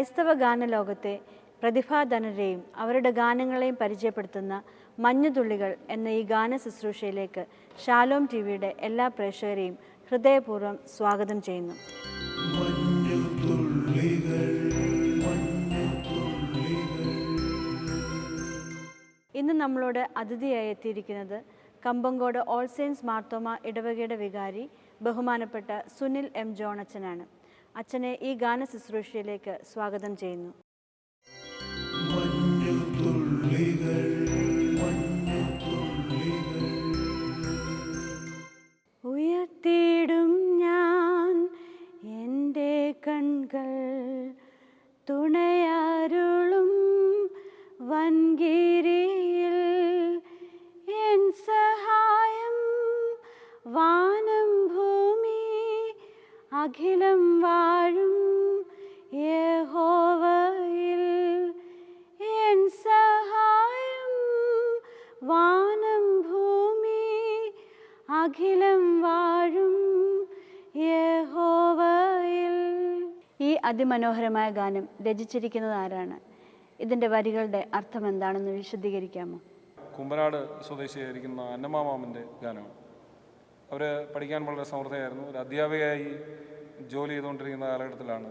ക്രൈസ്തവ ഗാനലോകത്തെ പ്രതിഭാധനരെയും അവരുടെ ഗാനങ്ങളെയും പരിചയപ്പെടുത്തുന്ന മഞ്ഞുതുള്ളികൾ എന്ന ഈ ഗാന ശുശ്രൂഷയിലേക്ക് ഷാലോം ടി വിയുടെ എല്ലാ പ്രേക്ഷകരെയും ഹൃദയപൂർവം സ്വാഗതം ചെയ്യുന്നു. ഇന്ന് നമ്മളോട് അതിഥിയായി എത്തിയിരിക്കുന്നത് കമ്പങ്കോട് ഓൾ സെയിൻസ് മാർത്തോമ ഇടവകയുടെ വികാരി ബഹുമാനപ്പെട്ട സുനിൽ എം ജോണച്ചനാണ്. അച്ഛനെ ഈ ഗാന ശുശ്രൂഷയിലേക്ക് സ്വാഗതം ചെയ്യുന്നു. ഉയർത്തിയിടും ഞാൻ എന്റെ കൺകൾ തുണയാരുളും വൻകിരിയിൽ എൻ സഹായം ഭൂമി അഖിലം വാഴും യഹോവയിൽ. എൻ സഹായം വാനം ഭൂമി അഖിലം വാഴും യഹോവയിൽ. ഈ അതിമനോഹരമായ ഗാനം രചിച്ചിരിക്കുന്നത് ആരാണ്? ഇതിന്റെ വരികളുടെ അർത്ഥം എന്താണെന്ന് വിശദീകരിക്കാമോ? കുമ്പനാട് സ്വദേശിയായിരിക്കുന്ന അന്നമാമാമന്റെ ഗാനമാണ്. അവർ പഠിക്കാൻ വളരെ സമൃദ്ധയായിരുന്നു ഒരു അധ്യാപികയായി ജോലി ചെയ്തുകൊണ്ടിരിക്കുന്ന കാലഘട്ടത്തിലാണ്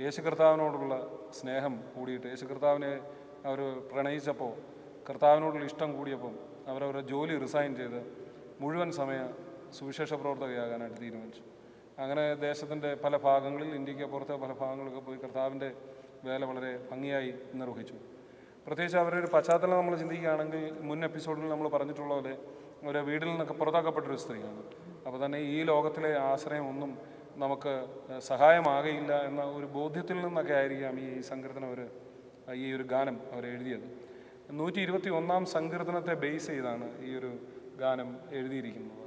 യേശു കർത്താവിനോടുള്ള സ്നേഹം കൂടിയിട്ട് യേശു കർത്താവിനെ അവർ പ്രണയിച്ചപ്പോൾ കർത്താവിനോടുള്ള ഇഷ്ടം കൂടിയപ്പം അവരവരുടെ ജോലി റിസൈൻ ചെയ്ത് മുഴുവൻ സമയ സുവിശേഷ പ്രവർത്തകയാകാനായിട്ട് തീരുമാനിച്ചു. അങ്ങനെ ദേശത്തിന്റെ പല ഭാഗങ്ങളിൽ ഇന്ത്യയ്ക്ക് പുറത്തെ പല ഭാഗങ്ങളിലൊക്കെ പോയി കർത്താവിന്റെ വേല വളരെ ഭംഗിയായി നിർവഹിച്ചു. പ്രത്യേകിച്ച് അവരുടെ ഒരു പശ്ചാത്തലം നമ്മൾ ചിന്തിക്കുകയാണെങ്കിൽ മുൻ എപ്പിസോഡിൽ നമ്മൾ പറഞ്ഞിട്ടുള്ള പോലെ ഒരു വീടിൽ നിന്നൊക്കെ പുറത്താക്കപ്പെട്ടൊരു സ്ത്രീയാണ്. അപ്പോൾ തന്നെ ഈ ലോകത്തിലെ ആശ്രയം ഒന്നും നമുക്ക് സഹായമാകയില്ല എന്ന ഒരു ബോധ്യത്തിൽ നിന്നൊക്കെ ആയിരിക്കാം ഈ സങ്കീർത്തനം അവർ ഈ ഒരു ഗാനം അവർ എഴുതിയത്. നൂറ്റി ഇരുപത്തി ഒന്നാം സങ്കീർത്തനത്തെ ബേസ് ചെയ്താണ് ഈ ഒരു ഗാനം എഴുതിയിരിക്കുന്നത്.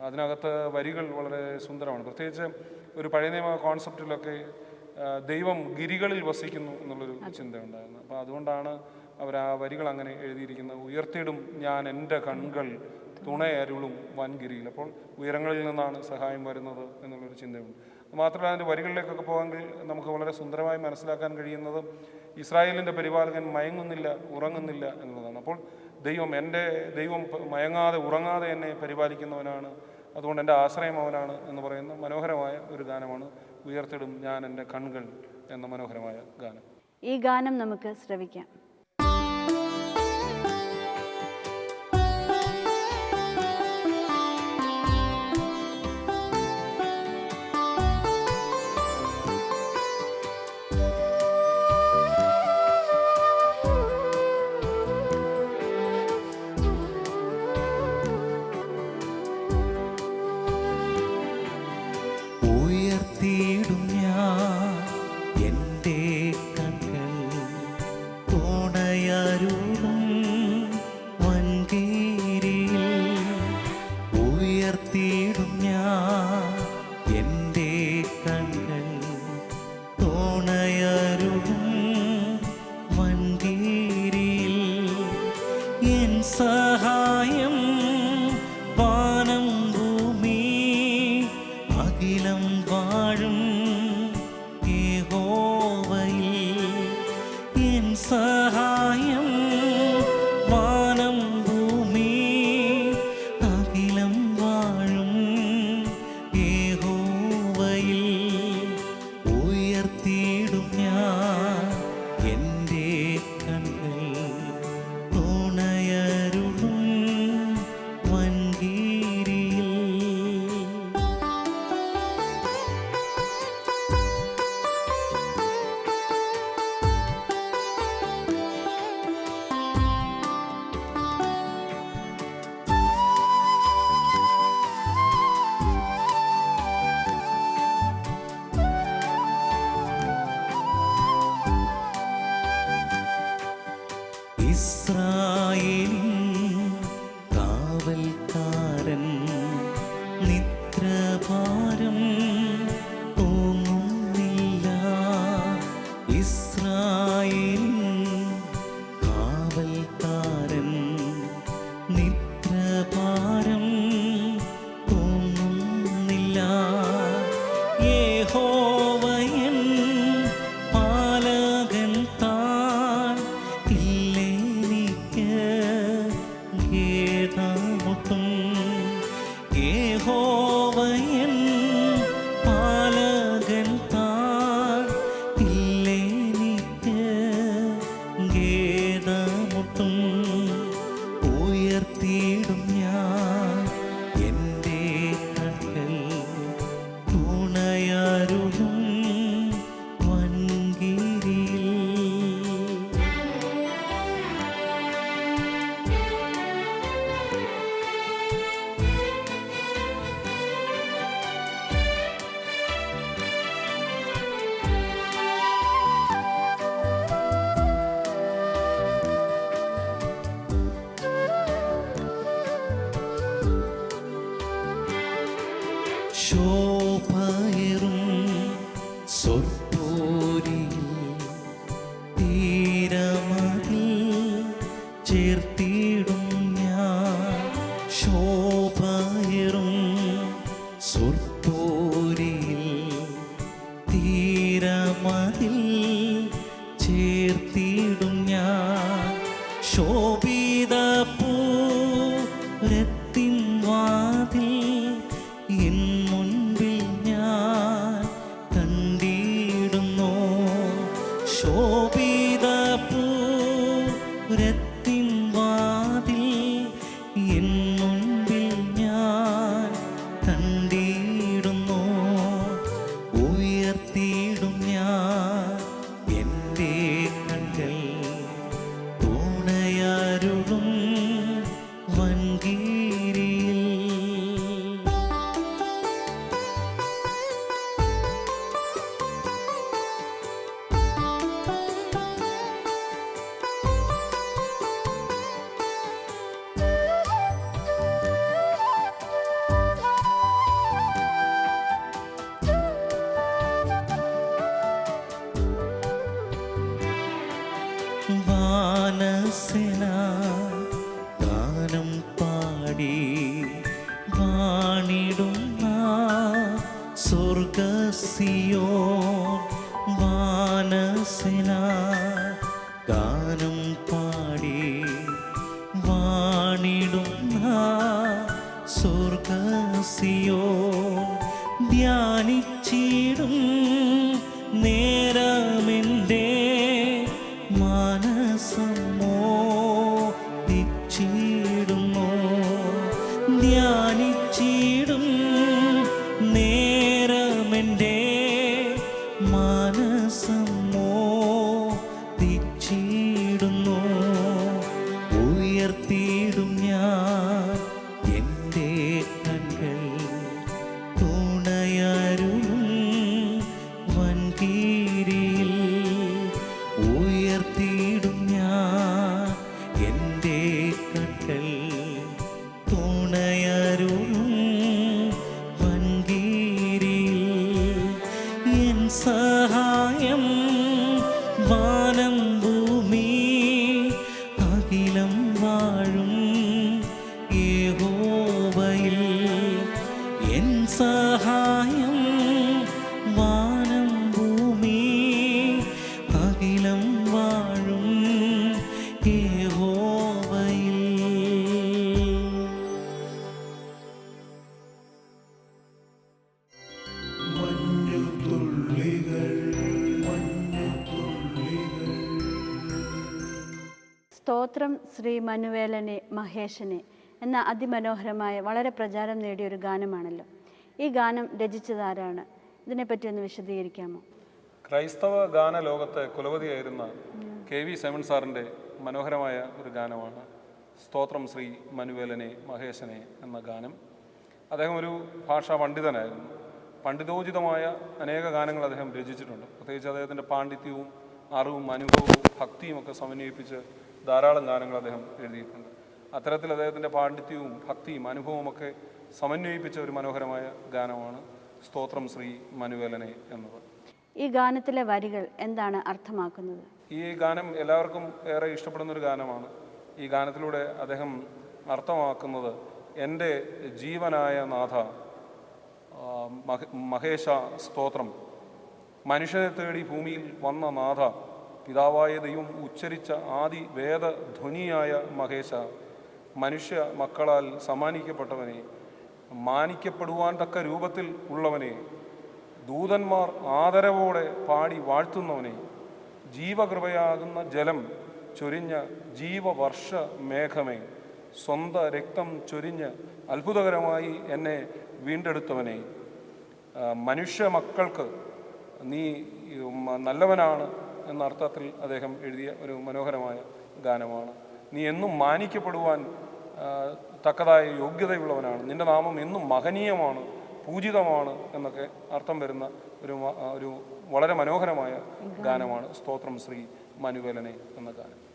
അതിനകത്ത് വരികൾ വളരെ സുന്ദരമാണ്. പ്രത്യേകിച്ച് ഒരു പഴയ നിയമ കോൺസെപ്റ്റിലൊക്കെ ദൈവം ഗിരികളിൽ വസിക്കുന്നു എന്നുള്ളൊരു ചിന്ത ഉണ്ടായിരുന്നു. അപ്പോൾ അതുകൊണ്ടാണ് അവർ ആ വരികൾ അങ്ങനെ എഴുതിയിരിക്കുന്നത്. ഉയർത്തിയിടും ഞാൻ എന്റെ കൺകൾ തുണയരുളും വൻകിരിയിൽ. അപ്പോൾ ഉയരങ്ങളിൽ നിന്നാണ് സഹായം വരുന്നത് എന്നുള്ളൊരു ചിന്തയുണ്ട്. മാത്രമല്ല അതിന്റെ വരികളിലേക്കൊക്കെ പോകാമെങ്കിൽ നമുക്ക് വളരെ സുന്ദരമായി മനസ്സിലാക്കാൻ കഴിയുന്നത് ഇസ്രായേലിന്റെ പരിപാലകൻ മയങ്ങുന്നില്ല ഉറങ്ങുന്നില്ല എന്നുള്ളതാണ്. അപ്പോൾ ദൈവം എന്റെ ദൈവം മയങ്ങാതെ ഉറങ്ങാതെ എന്നെ പരിപാലിക്കുന്നവനാണ്. അതുകൊണ്ട് എന്റെ ആശ്രയം അവനാണ് എന്ന് പറയുന്ന മനോഹരമായ ഒരു ഗാനമാണ് ഉയർത്തിടും ഞാൻ എന്റെ കൺകൾ എന്ന മനോഹരമായ ഗാനം. ഈ ഗാനം നമുക്ക് ശ്രവിക്കാം. സഹായം മധുരമതിൽ ധ്യാനിച്ചിടും. എൻ സഹായം വാനം ഭൂമി അഖിലം വാഴും മഞ്ഞുതുള്ളികൾ സ്തോത്രം ശ്രീ മനുവേലനെ മഹേശനെ. എന്ന അതിമനോഹരമായ വളരെ പ്രചാരം നേടിയ ഒരു ഗാനമാണല്ലോ. ഈ ഗാനം രചിച്ചതാരാണ്? ഇതിനെപ്പറ്റി ഒന്ന് വിശദീകരിക്കാമോ? ക്രൈസ്തവ ഗാന ലോകത്തെ കുലപതിയായിരുന്ന കെ വി സെവൻ സാറിന്റെ മനോഹരമായ ഒരു ഗാനമാണ് സ്തോത്രം ശ്രീ മനുവേലനെ മഹേശനെ എന്ന ഗാനം. അദ്ദേഹം ഒരു ഭാഷാ പണ്ഡിതനായിരുന്നു. പണ്ഡിതോചിതമായ അനേക ഗാനങ്ങൾ അദ്ദേഹം രചിച്ചിട്ടുണ്ട്. പ്രത്യേകിച്ച് അദ്ദേഹത്തിന്റെ പാണ്ഡിത്യവും അറിവും അനുഭവവും ഭക്തിയും ഒക്കെ സമന്വയിപ്പിച്ച് ധാരാളം ഗാനങ്ങൾ അദ്ദേഹം എഴുതിയിട്ടുണ്ട്. അത്തരത്തിൽ അദ്ദേഹത്തിന്റെ പാണ്ഡിത്യവും ഭക്തിയും അനുഭവവും ഒക്കെ സമന്വയിപ്പിച്ച ഒരു മനോഹരമായ ഗാനമാണ് സ്തോത്രം ശ്രീ മനുവേലനെ എന്നത്. ഈ ഗാനത്തിലെ വരികൾ എന്താണ് അർത്ഥമാക്കുന്നത്? ഈ ഗാനം എല്ലാവർക്കും ഏറെ ഇഷ്ടപ്പെടുന്ന ഒരു ഗാനമാണ്. ഈ ഗാനത്തിലൂടെ അദ്ദേഹം അർത്ഥമാക്കുന്നത് എന്റെ ജീവനായ നാഥ മഹേശ സ്തോത്രം. മനുഷ്യനെ തേടി ഭൂമിയിൽ വന്ന നാഥ പിതാവായ ദൈവം ഉച്ചരിച്ച ആദി വേദധ്വനിയായ മഹേശ മനുഷ്യ മക്കളാൽ സമ്മാനിക്കപ്പെട്ടവനെ മാനിക്കപ്പെടുവാൻ തക്ക രൂപത്തിൽ ഉള്ളവനെ ദൂതന്മാർ ആദരവോടെ പാടി വാഴ്ത്തുന്നവനെ ജീവകൃപയാകുന്ന ജലം ചൊരിഞ്ഞ ജീവവർഷ മേഘമേ സ്വന്ത രക്തം ചൊരിഞ്ഞ് അത്ഭുതകരമായി എന്നെ വീണ്ടെടുത്തവനെ. മനുഷ്യ മക്കൾക്ക് നീ നല്ലവനാണ് എന്ന അർത്ഥത്തിൽ അദ്ദേഹം എഴുതിയ ഒരു മനോഹരമായ ഗാനമാണ്. നീ എന്നും മാനിക്കപ്പെടുവാൻ തക്കതായ യോഗ്യതയുള്ളവനാണ്. നിന്റെ നാമം എന്നും മഹനീയമാണ് പൂജിതമാണ് എന്നൊക്കെ അർത്ഥം വരുന്ന ഒരു ഒരു വളരെ മനോഹരമായ ഗാനമാണ് സ്തോത്രം ശ്രീ മനുവേലനെ എന്ന ഗാനം.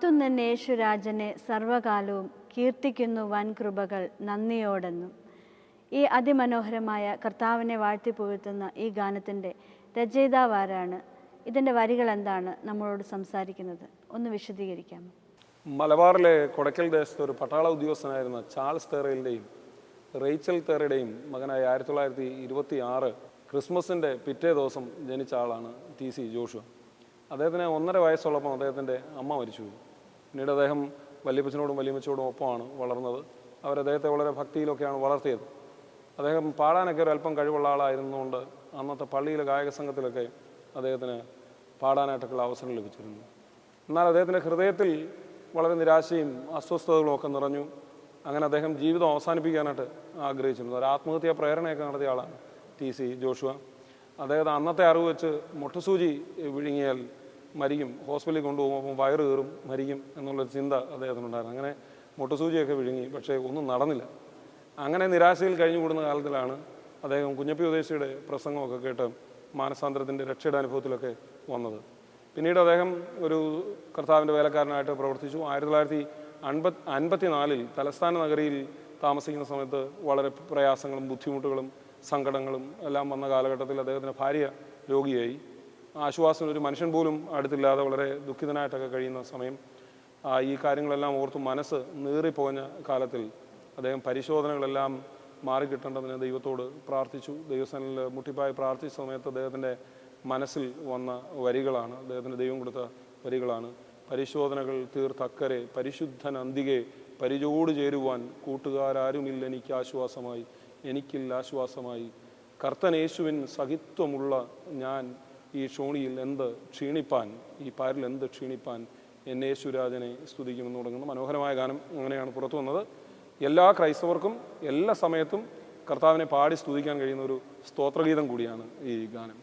വാഴ്ത്തുന്നെന്നെ യേശുരാജനെ സർവകാലവും കീർത്തിക്കുന്നു വൻ കൃപകൾ നന്ദിയോടെന്നും. ഈ അതിമനോഹരമായ കർത്താവിനെ വാഴ്ത്തി പുകഴ്ത്തുന്ന ഈ ഗാനത്തിന്റെ രചയിതാവാരാണ്. ഇതിന്റെ വരികൾ എന്താണ് നമ്മളോട് സംസാരിക്കുന്നത്? ഒന്ന് വിശദീകരിക്കാമോ മലബാറിലെ കൊടക്കൽ ദേശത്ത് ഒരു പട്ടാള ഉദ്യോഗസ്ഥനായിരുന്ന ചാൾസ് തേറയിന്റെയും റേച്ചൽ തേറയുടെയും മകനായ ആയിരത്തി തൊള്ളായിരത്തി ഇരുപത്തി ആറ് ക്രിസ്മസിന്റെ പിറ്റേ ദിവസം ജനിച്ച ആളാണ് ടി സി ജോഷുവ. അദ്ദേഹത്തിന് ഒന്നര വയസ്സുള്ളപ്പോൾ അദ്ദേഹത്തിന്റെ അമ്മ മരിച്ചുപോയി. പിന്നീട് അദ്ദേഹം വല്യപ്പച്ചനോടും വല്യമ്മച്ചോടും ഒപ്പമാണ് വളർന്നത്. അവർ അദ്ദേഹത്തെ വളരെ ഭക്തിയിലൊക്കെയാണ് വളർത്തിയത്. അദ്ദേഹം പാടാനൊക്കെ ഒരു അല്പം കഴിവുള്ള ആളായിരുന്നുകൊണ്ട് അന്നത്തെ പള്ളിയിലെ ഗായക സംഘത്തിലൊക്കെ അദ്ദേഹത്തിന് പാടാനായിട്ടൊക്കെയുള്ള അവസരം ലഭിച്ചിരുന്നു. എന്നാൽ അദ്ദേഹത്തിന്റെ ഹൃദയത്തിൽ വളരെ നിരാശയും അസ്വസ്ഥതകളും ഒക്കെ നിറഞ്ഞു. അങ്ങനെ അദ്ദേഹം ജീവിതം അവസാനിപ്പിക്കാനായിട്ട് ആഗ്രഹിച്ചിരുന്നു. ഒരു ആത്മഹത്യാ പ്രേരണയൊക്കെ നടത്തിയ ആളാണ് ടി സി ജോഷുവ. അദ്ദേഹത്തെ അന്നത്തെ അറിവ് വെച്ച് മുട്ടുസൂചി വിഴുങ്ങിയാൽ മരിക്കും. ഹോസ്പിറ്റലിൽ കൊണ്ടുപോകുമ്പോൾ വയറ് കയറും മരിക്കും എന്നുള്ളൊരു ചിന്ത അദ്ദേഹത്തിനുണ്ടായിരുന്നു. അങ്ങനെ മുട്ടുസൂചിയൊക്കെ വിഴുങ്ങി പക്ഷേ ഒന്നും നടന്നില്ല. അങ്ങനെ നിരാശയിൽ കഴിഞ്ഞുകൂടുന്ന കാലത്തിലാണ് അദ്ദേഹം കുഞ്ഞപ്പി ഉദ്ദേശിയുടെ പ്രസംഗമൊക്കെ കേട്ട് മാനസാന്തരത്തിന്റെ രക്ഷയുടെ അനുഭവത്തിലൊക്കെ വന്നത്. പിന്നീട് അദ്ദേഹം ഒരു കർത്താവിന്റെ വേലക്കാരനായിട്ട് പ്രവർത്തിച്ചു. ആയിരത്തി തൊള്ളായിരത്തി അൻപത് അൻപത്തി നാലിൽ തലസ്ഥാന നഗരിയിൽ താമസിക്കുന്ന സമയത്ത് വളരെ പ്രയാസങ്ങളും ബുദ്ധിമുട്ടുകളും സങ്കടങ്ങളും എല്ലാം വന്ന കാലഘട്ടത്തിൽ അദ്ദേഹത്തിന്റെ ഭാര്യ രോഗിയായി. ആശ്വാസത്തിന് ഒരു മനുഷ്യൻ പോലും അടുത്തില്ലാതെ വളരെ ദുഃഖിതനായിട്ടൊക്കെ കഴിയുന്ന സമയം ഈ കാര്യങ്ങളെല്ലാം ഓർത്ത് മനസ്സ് നീറിപ്പോഞ്ഞ കാലത്തിൽ അദ്ദേഹം പരിശോധനകളെല്ലാം മാറിക്കിട്ടേണ്ടതിന് ദൈവത്തോട് പ്രാർത്ഥിച്ചു. ദൈവസ്ഥാനിൽ മുട്ടിപ്പായി പ്രാർത്ഥിച്ച സമയത്ത് അദ്ദേഹത്തിന്റെ മനസ്സിൽ വന്ന വരികളാണ്. അദ്ദേഹത്തിന്റെ ദൈവം കൊടുത്ത വരികളാണ്. പരിശോധനകൾ തീർത്തക്കരെ പരിശുദ്ധൻ അന്തികെ പരിചോട് ചേരുവാൻ കൂട്ടുകാരാരുമില്ല. എനിക്ക് ആശ്വാസമായി എനിക്കില്ല ആശ്വാസമായി. കർത്തനേശുവിൻ സഹിത്വമുള്ള ഞാൻ ഈ ഷോണിയിൽ എന്ത് ക്ഷീണിപ്പാൻ ഈ പാരിൽ എന്ത് ക്ഷീണിപ്പാൻ എന്നെ യേശുരാജനെ സ്തുതിക്കുമെന്ന് തുടങ്ങുന്ന. മനോഹരമായ ഗാനം അങ്ങനെയാണ് പുറത്തു വന്നത്. എല്ലാ ക്രൈസ്തവർക്കും എല്ലാ സമയത്തും കർത്താവിനെ പാടി സ്തുതിക്കാൻ കഴിയുന്ന ഒരു സ്തോത്രഗീതം കൂടിയാണ് ഈ ഗാനം.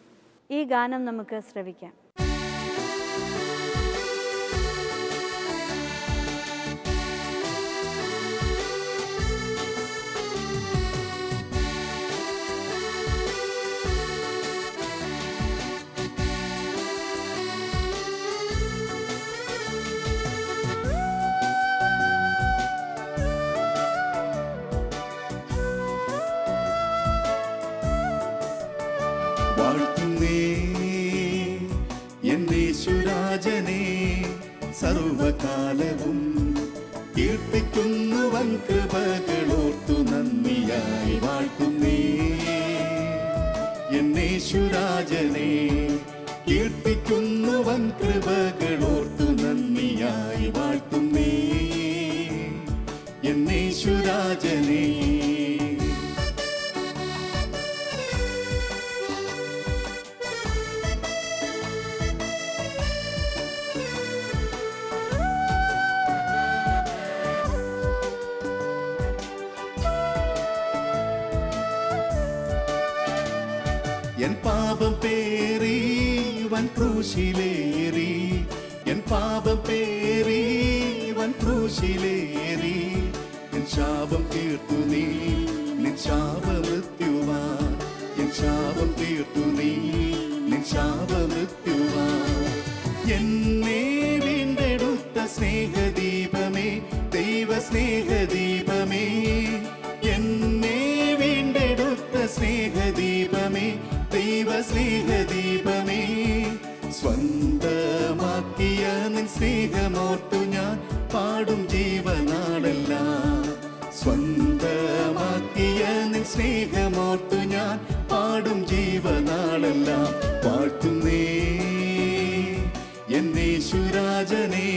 ഈ ഗാനം നമുക്ക് ശ്രവിക്കാം. കീർത്തിക്കുന്നു വൻ ക്രൂശിലേറി എൻ പാപം പേറി വൻ ക്രൂശിലേറി എൻ ശാപം തീർത്തു നീ നിൻ ശാപമൃത്യുവാ എൻ ശാപം തീർത്തു നീ നിൻ ശാപമൃത്യുവാ എന്നെ വീണ്ടെടുത്ത സ്നേഹദീപമേ ദൈവ സ്നേഹദീപമേ എന്നെ വീണ്ടെടുത്ത സ്നേഹദീപമേ ദൈവ സ്നേഹദീപമേ പാടും ജീവനാടെല്ലാം വാഴ്ത്തുന്നേ എന്നേശുരാജനെ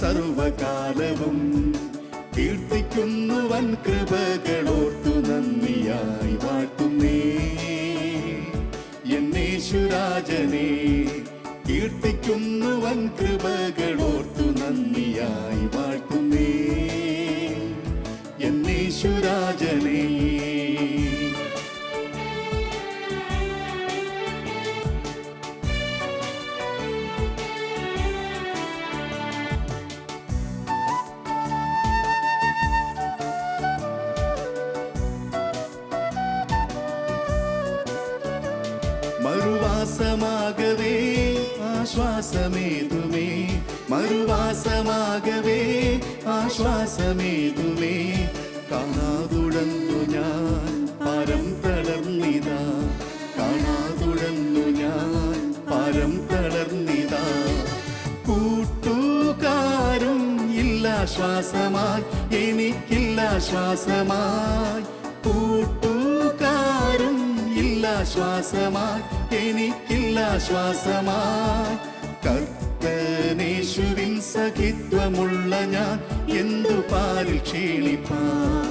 സർവകാലവും കീർത്തിക്കുന്നുവൻ കൃപകളോർത്തു നന്ദിയായി വാഴ്ത്തുന്നേ. എന്നേശുരാജനെ കീർത്തിക്കുന്നു വൻ കൃപകളോർത്തു നന്ദിയായി ശ്വാസമായി എനിക്കില്ല ശ്വാസമായി കർത്തനേശുവിൻ സഖിത്വമുള്ള ഞാൻ എന്തു പാലിൽ ക്ഷീണിപ്പാൻ?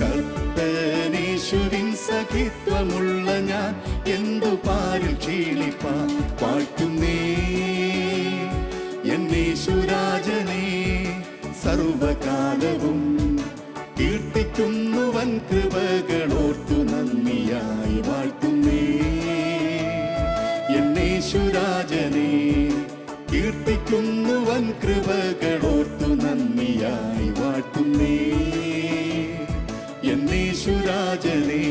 കർത്തനേശുവിൻ സഖിത്വമുള്ള ഞാൻ എന്തു പാലിൽ ക്ഷീണിപ്പാൻ? പാട്ടുന്നേ എന്നേശുരാജനേ സർവകാലവും കീർത്തിക്കുന്നുവൻ കൃപകളോർത്തു കീർത്തിക്കുന്നുവൻ കൃപകളോർത്തു നന്ദിയായി വാഴ്ത്തുന്നേ. എന്നേശുരാജനെ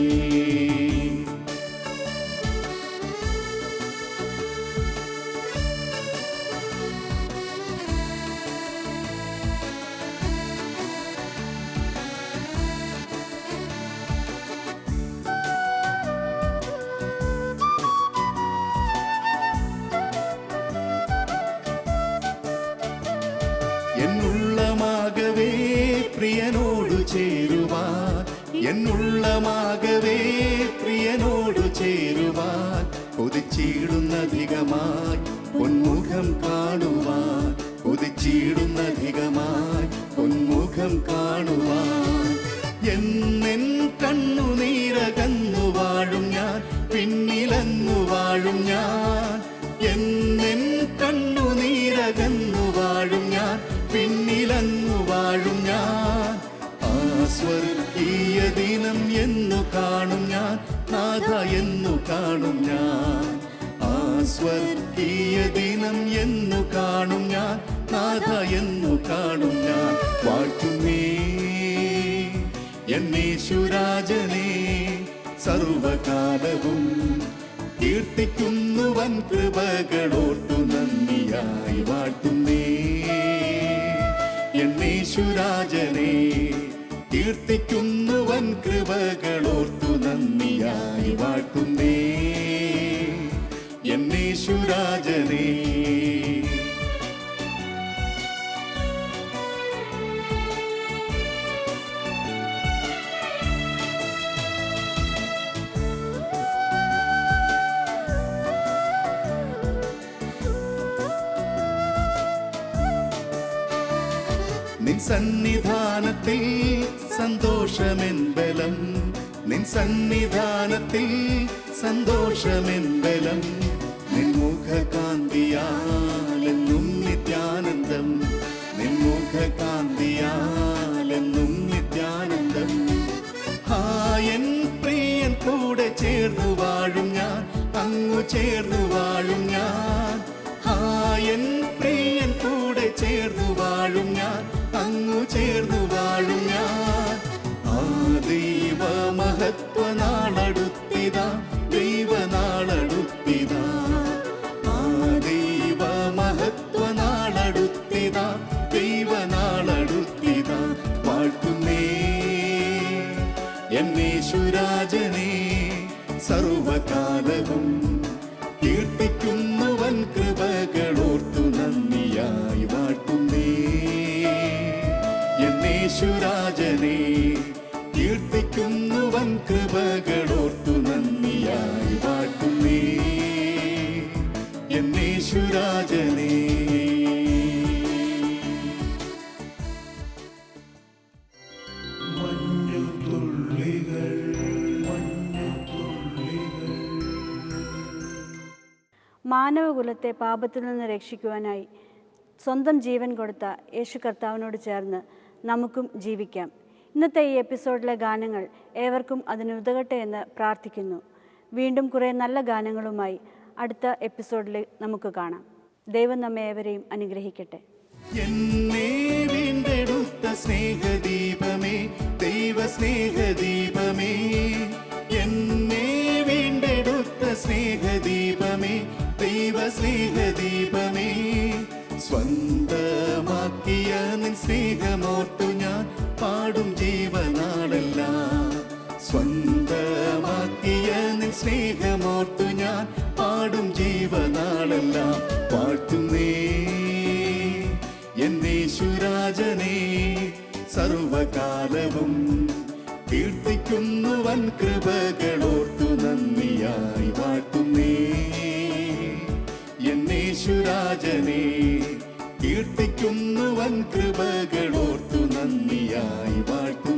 സ്വർഗീയ ദിനം എന്നു കാണും ഞാൻ. നാഥ എന്നു കാണും ഞാൻ. ആ സ്വർഗീയ ദിനം എന്നു കാണും ഞാൻ. നാഥ എന്നു കാണും ഞാൻ. വാഴ്ത്തുന്നേ എന്നേശുരാജനെ സർവകാലവും കീർത്തിക്കുന്നുവൻ കൃപകളോർത്തു നന്ദിയായി വാഴ്ത്തുന്നേ. എന്നേശുരാജനെ കീർത്തിക്കുന്നുവൻ കൃപകളോർത്തു നന്ദിയായി വാഴ്ത്തുന്നേ. എന്നേശുരാജനെ നിൻ സന്നിധാനത്തിൽ സന്തോഷമെൻബലം നിൻ സന്നിധാനത്തിൽ സന്തോഷമെൻബലം നിൻ മുഖകാന്തിയാലെന്നും നിത്യാനന്ദം. നിൻ മുഖകാന്തിയാലെന്നും നിത്യാനന്ദം. ഹായൻ പ്രിയൻ കൂടെ ചേർന്നു വാഴും ഞാൻ അങ്ങു ചേർന്നു വാഴും മാനവകുലത്തെ പാപത്തിൽ നിന്ന് രക്ഷിക്കുവാനായി സ്വന്തം ജീവൻ കൊടുത്ത യേശു കർത്താവിനോട് ചേർന്ന് നമുക്കും ജീവിക്കാം. ഇന്നത്തെ ഈ എപ്പിസോഡിലെ ഗാനങ്ങൾ ഏവർക്കും അതിനുതകട്ടെ എന്ന് പ്രാർത്ഥിക്കുന്നു. വീണ്ടും കുറേ നല്ല ഗാനങ്ങളുമായി അടുത്ത എപ്പിസോഡിൽ നമുക്ക് കാണാം. ദൈവം നമ്മെ ഏവരെയും അനുഗ്രഹിക്കട്ടെ. സ്നേഹദീപമേ ദൈവ സ്നേഹദീപമേ എന്നെ വീണ്ടെടുത്ത സ്നേഹദീപമേ. ദൈവ സ്നേഹ ദീപമേ. സ്വന്തമാക്കിയ നിൻ സ്നേഹമോട്ടു ഞാൻ പാടും ജീവനാടല്ല. സ്വന്തമാക്കിയ നിൻ സ്നേഹമോട്ടു ഞാൻ പാടും ജീവനാടല്ല. പാഴ്ത്തുന്നേ എന്നേശുരാജനെ സർവകാലവും കീർത്തിക്കുന്നുവൻ കൃപകളോട്ടു നന്ദിയായി വാഴ്ത്തു യേശുരാജനെ കീർത്തിക്കുന്നു വൻ കൃപകളോർത്തു നന്ദിയായി വാഴ്ത്തു